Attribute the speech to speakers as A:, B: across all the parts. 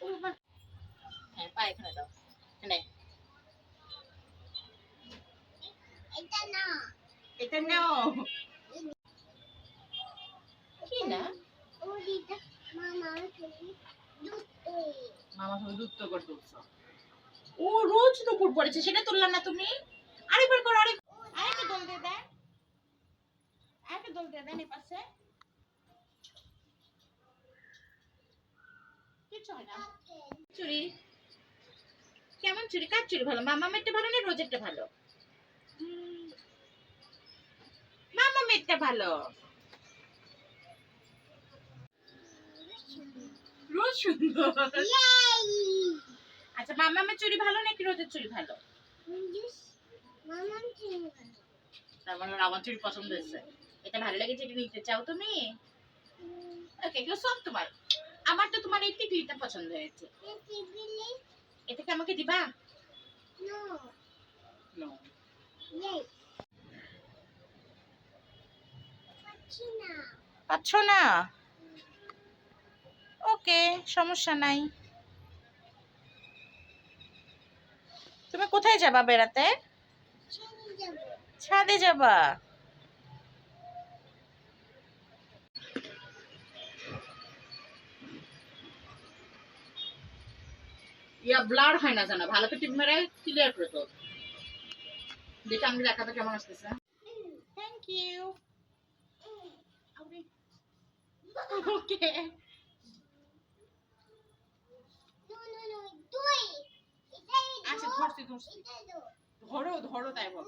A: ও বাবা। হ্যাঁ
B: এটা
A: নাও। কি না?
B: মামা দুধ
A: মামা তুমি দুধ তো করে তুলছো। ও রোজ দুপুর পড়েছে সেটা তুললাম না তুমি। আরেকবার করো আরেক আরেকটা দোল দিয়ে দেন। আরেকটা দোল দিয়ে দেন এই পাশে। কিছু হয় না। চুরি কেমন চুরি কার চুরি ভালো? মামা মেটটা ভালো না রোজেরটা ভালো? মামা ভালো। রোজ সুন্দর! আচ্ছা মামা মামামের চুরি ভালো নাকি রোজের চুরি ভালো? তার মানে আমার চুরি পছন্দ হয়েছে। এটা ভালো লেগেছে এটা নিতে চাও তুমি? ওকে, এগুলো সব তোমার। আমার তো তোমার এই টিকলিটা পছন্দ হয়েছে। এটা কি আমাকে দিবা?
B: পাচ্ছ না?
A: ওকে, সমস্যা নাই। তুমি কোথায় যাবা বেড়াতে? ছাদে যাবা। ইয়া ব্লার হয় না জানো ভালো করে টিপ মেরে ক্লিয়ার করে তো দেখে আমি দেখাতে কেমন আসতেছে। Thank you okay
B: no no no দুই এটাই
A: আচ্ছা
B: দাও।
A: ধরছি ধরছি ধরো ধরো তাই বল।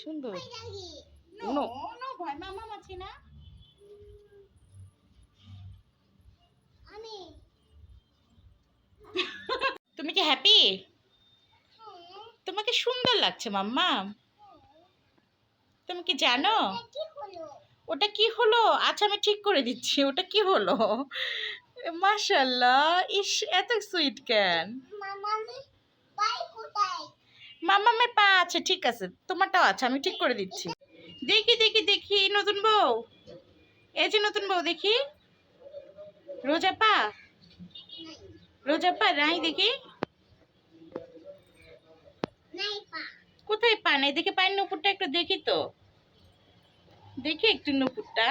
A: সুন্দর। No no. ভয় মামা মাছি না।
B: আমি
A: তুমি কি হ্যাপি
B: হ্যাঁ
A: তোমাকে সুন্দর লাগছে মাম্মা। তুমি কি জানো? ওটা কি হলো? আচ্ছা আমি ঠিক করে দিচ্ছি। ওটা কি হলো? মাশাল্লাহ ইস এত সুইট কেন?
B: মামামি পাই কোথায়?
A: পা আছে ঠিক আছে। তোমারটাও আছে আমি ঠিক করে দিচ্ছি। দেখি দেখি দেখি নতুন বউ। এই যে নতুন বউ দেখি। রোজা পা
B: নাই
A: রোজা পা নাই দেখি কোথায় পা নেই? দেখি পায়ের নুপুরটা একটু দেখি তো। দেখি একটু নুপুরটা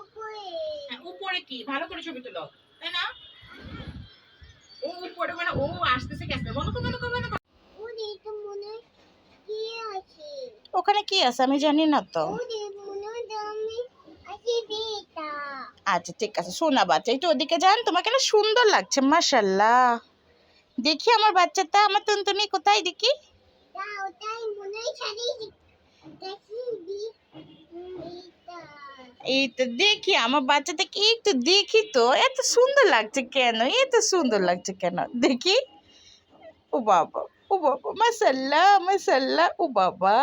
B: উপরে
A: হ্যাঁ, কি? ভালো করে ছবি তুলো। তাই না? ও উপরে মানে ও আসতেছে গেছে মনে মনে মনে
B: তো মনে হয়
A: ওখানে কি আছে? আমি জানি না তো। আচ্ছা ঠিক আছে শোনা বাচ্চা একটু ওদিকে যান। তোমাকে না সুন্দর লাগছে মাশাল্লাহ দেখি আমার বাচ্চাটা আমার টুনটুনি কোথায় দেখি?
B: তা ওটাই মনে হয় ছাড়ি দেখি দি উম, এইটা
A: এই তো দেখি আমার বাচ্চাটাকে একটু দেখি তো। এত সুন্দর লাগছে কেন? এত সুন্দর লাগছে কেন? দেখি। ও বাবা ও বাবা মাসাল্লাহ মাসাল্লাহ ও বাবা।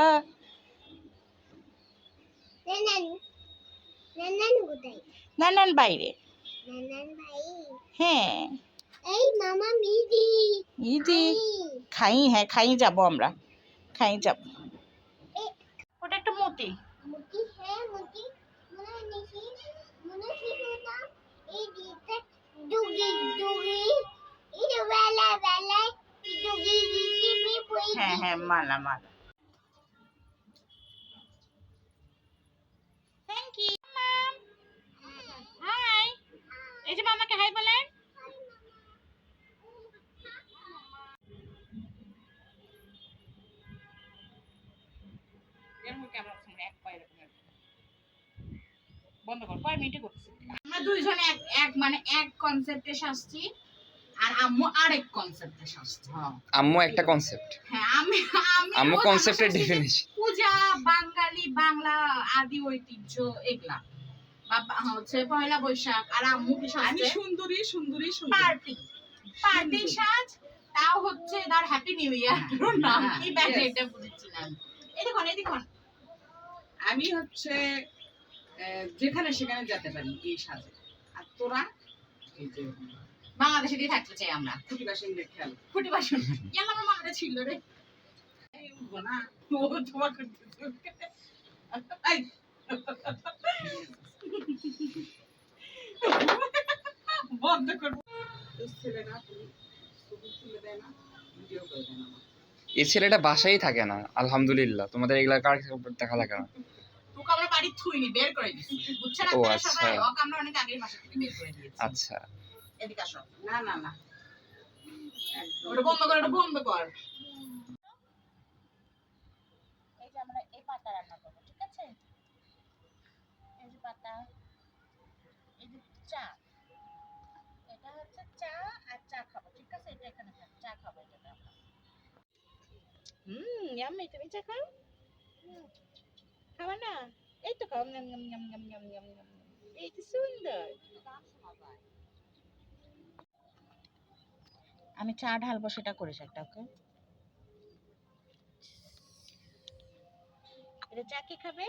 B: নানান নানান কোথায়
A: নানান বাইরে।
B: নানান ভাই
A: হ্যাঁ।
B: এই মামা মিদি
A: ইদি খাই হ্যাঁ খাই যাব আমরা। খাই যাব ওটা একটা মতি
B: মুটি হ্যাঁ মুটি মনে হয় নিশি মনে
A: বন্ধ কর কয় মিনিটে করতেছি? আমরা দুইজনে এক এক মানে এক কনসেপ্টে শাসছি আর আম্মু আরেক কনসেপ্টে শাসছি
C: আম্মু একটা কনসেপ্ট
A: হ্যাঁ আমি আমি
C: আম্মু কনসেপ্টের ডেফিনেশন
A: পূজা বাঙালি বাংলা আদি ঐতিহ্য এগুলা। হচ্ছে পয়লা বৈশাখ আর আম্মু কি
D: আমি
A: সাজছে
D: সুন্দরী সুন্দরী। সুন্দরী
A: পার্টি পার্টি সাজ তাও হচ্ছে ধর হ্যাপি নিউ ইয়ার নাম
D: হ্যাঁ,
A: কি ব্যাগ এটা বুঝেছি না আমি।
D: হচ্ছে যেখানে সেখানে যেতে পারি এই সাজে। আর তোরা?
E: বাংলাদেশে দিয়ে থাকতে চাই আমরা।
D: খুঁটি বাসিন্দের খেয়াল।
E: ফুটি বাসন? ইয়াল আমার ছিল রে।
D: না। ও তোমার। বন্ধ করব। এই
C: ছেলেটা বাসায় থাকে না, আলহামদুলিল্লাহ। তোমাদের এগুলা কার দেখা লাগে না?
E: আমরা বাড়ি থুইনি বের করে দিছি। বুঝছেন আপনারা। সবাই ওকে আমরা অনেক আগের মাসে থেকে বের করে দিয়েছি।
C: আচ্ছা।
E: এদিকে আসো।
D: না না না।
E: ওটা বন্ধ কর ওটা বন্ধ কর।
A: এই যে আমরা এই পাতা রান্না করব ঠিক আছে? এই যে পাতা এই যে চা। এটা হচ্ছে চা আর চা খাব ঠিক আছে? এটা এখানে চা খাব এটা আমরা। হুম ইয়াম্মি তুমি চা খাও হুম। খাবা না এই তো সুন্দর আমি চা ঢালবো সেটা করিস একটা ওকে? এটা চা কি খাবে?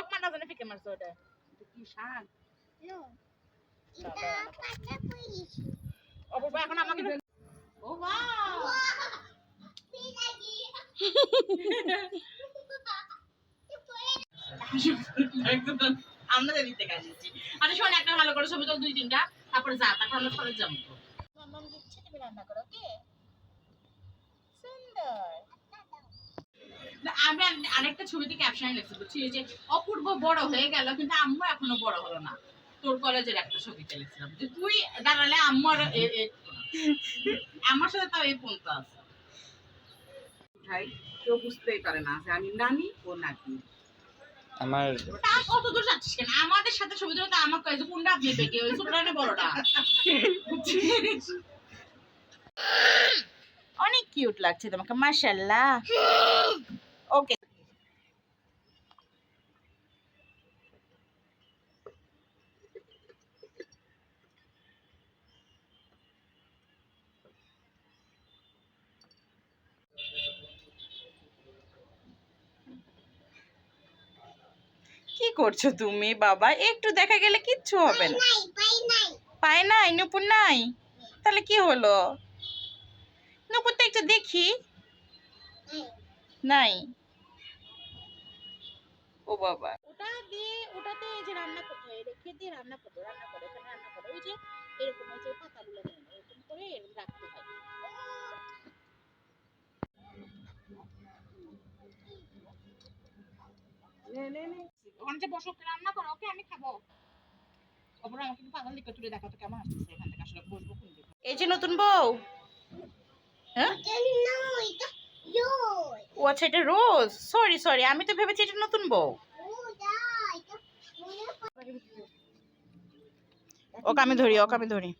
A: তোমাকে মানা জানে ফিকে মারছো ওটা
D: কি শাক
A: অপূর্ব এখন আমাকে
E: ও বাহ আমরা তো দিতে কাজেছি আরে শোন একটা ভালো করে ছবি তোল দুই তিনটা তারপরে যা তারপর আমরা ফলে যাব তো
A: দিচ্ছে তুমি রান্না করো ওকে সুন্দর
E: আমি আরেকটা ছবিতে ক্যাপশন লিখছি বুঝছি? এই যে অপূর্ব বড় হয়ে গেল কিন্তু আম্মু এখনও বড় হলো না। তোর কলেজের একটা ছবিতে লিখছিলাম। যে তুই দাঁড়ালে আম্মু আর আমার সাথে তাও এই পর্যন্ত আছে।
D: ভাই কেউ বুঝতেই পারে না যে আমি নানি ও নাতি
C: আমার
E: কত দূর যাচ্ছিস কেন? আমাদের সাথে ছবি তুলে তো আমার কয়েছে কোনটা আপনি পেকে ওই ছোটটা বড়টা?
A: অনেক কিউট লাগছে তোমাকে মাশাআল্লাহ ওকে কি করছ তুমি বাবা? একটু দেখা গেলে কিচ্ছু হবে না।
B: নাই পাই নাই
A: পায় নাই নুপুর নাই? তাহলে কি হলো? নুপুরটা একটু দেখি। নাই? ও বাবা। ওটা দিয়ে ওটাতে এই যে রান্না করতে রেখে দিয়ে রান্না করো রান্না করো এখানে রান্না করো। ওই যে এরকম ওই যে পাতাগুলো এরকম করে এরকম রাখতে হয়।
D: নে নে নে।
E: ওখানে যে বসো রান্না করো, ওকে আমি খাব। অপরা আমাকে একটু পাগল দিকে তুলে দেখো তো কেমন আসতেছে এখান থেকে, আসলে বসবো কোন দিকে?
A: এই যে নতুন বউ। হ্যাঁ? ও আচ্ছা এটা রোজ? সরি সরি আমি তো ভেবেছি এটা নতুন বউ। ওকে, আমি ধরি, ওকে আমি ধরি।